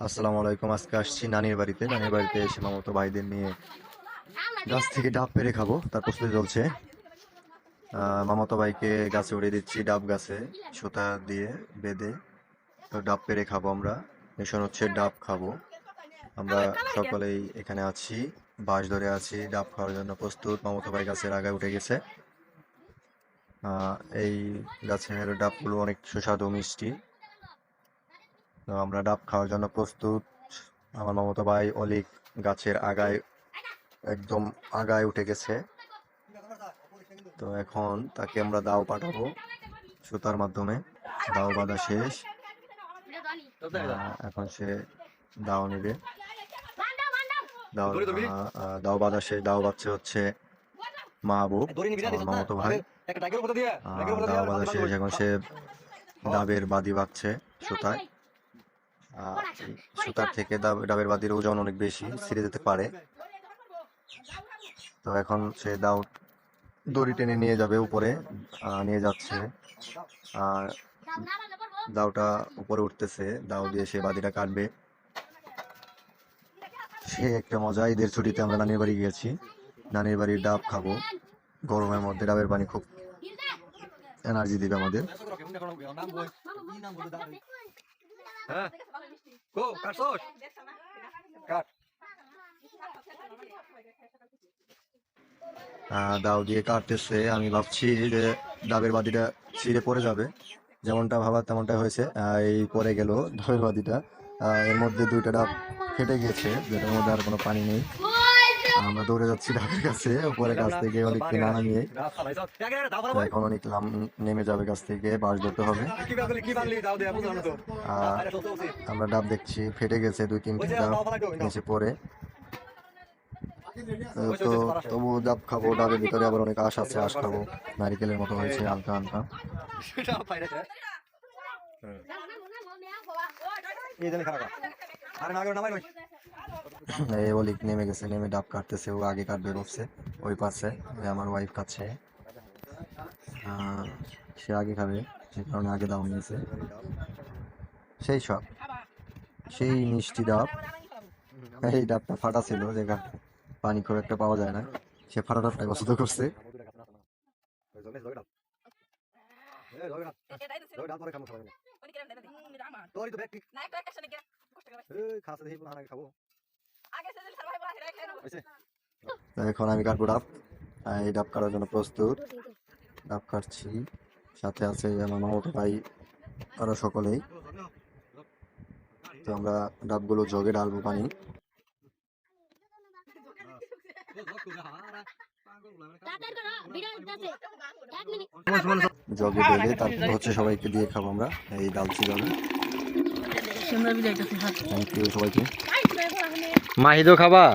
আসসালামু আলাইকুম আজকে আসছি নানির বাড়িতে। নানির বাড়িতে এসে মামতো ভাইদের নিয়ে গাছ থেকে ডাব পেরে খাব তার প্রস্তুতি চলছে। আহ, মামাতো ভাইকে গাছে উড়িয়ে দিচ্ছি ডাব গাছে সুতা দিয়ে বেঁধে তো ডাব পেরে খাব আমরা। মিশন হচ্ছে ডাব খাব। আমরা সকলেই এখানে আছি বাঁশ ধরে আছি ডাব খাওয়ার জন্য প্রস্তুত। মামাতো ভাই গাছের আগায় উঠে গেছে। এই গাছের ডাবগুলো অনেক সুস্বাদু মিষ্টি। তো আমরা ডাব খাওয়ার জন্য প্রস্তুত। আমার মামাতো ভাই অলিক গাছের আগায় একদম আগায় উঠে গেছে। তো এখন তাকে আমরা দাও পাঠাবো সুতার মাধ্যমে। দাও বাঁধা শেষ। এখন সে দাও নেবে। দাও দাও বাঁধা শেষ দাও বাচ্চা হচ্ছে মাহবুব আমার মামাতো ভাই। দাও বাঁধা শেষ এখন সে ডাবের বাদি বাঁধছে সুতায়। সুতার থেকে ডাব- ডাবের বাদির ওজন অনেক বেশি ছিঁড়ে যেতে পারে। তো এখন সে দাও দড়ি টেনে নিয়ে যাবে উপরে নিয়ে যাচ্ছে। আর দাওটা উপরে উঠতেছে দাও দিয়ে সে বাদিটা কাটবে। সে একটা মজা ঈদের ছুটিতে আমরা নানির বাড়ি গিয়েছি। নানির বাড়ির ডাব খাব। গরমের মধ্যে ডাবের পানি খুব এনার্জি দিবে আমাদের। হ্যাঁ। দাও দিয়ে কাটতেছে। আমি ভাবছি যে ডাবের বাদিটা ছিঁড়ে পড়ে যাবে। যেমনটা ভাবার তেমনটা হয়েছে। এই পড়ে গেল ডাবের বাদিটা এর মধ্যে দুইটা ডাব ফেটে গেছে যেটার মধ্যে আর কোনো পানি নেই। আমরা দৌড়ে যাচ্ছি ডাবের কাছে। উপরে গাছ থেকে অনেককে নানা নিয়ে এখন অনেক লাম- নেমে যাবে গাছ থেকে বাঁশ ধরতে হবে। আমরা ডাব দেখছি ফেটে গেছে দুই তিনটে ডাব নিচে পড়ে। তো তবু ডাব খাব ডাবের ভিতরে আবার অনেক আশ আছে আশ খাব। নারিকেলের মতো হয়েছে হালকা হালকা। এই জানি খারাপ। আরে না করে নামাই এই অলিক নেমে গেছে নেমে ডাব কাটতেছে ও আগে কাটবে বলছে ওই পাশে আমার ওয়াইফ কাটছে। সে আগে খাবে সে কারণে আগে দাও নিয়েছে। সেই সব সেই মিষ্টি ডাব। এই ডাবটা ফাটা ছিল যে পানি খুব একটা পাওয়া যায় না। সে ফাটা ডাবটাই পছন্দ করছে। খাব। এখন আমি কাটবো ডাব। এই ডাব কাটার জন্য প্রস্তুত। ডাব কাটছি। সাথে আছে আমার মামাতো ভাই আরও সকলেই। তো আমরা ডাবগুলো জগে ঢালবো পানি। জগে ঢেলে তারপর হচ্ছে সবাইকে দিয়ে খাব আমরা। এই ডালছি জগে থ্যাংক ইউ সবাইকে। মাহিদো খাবা?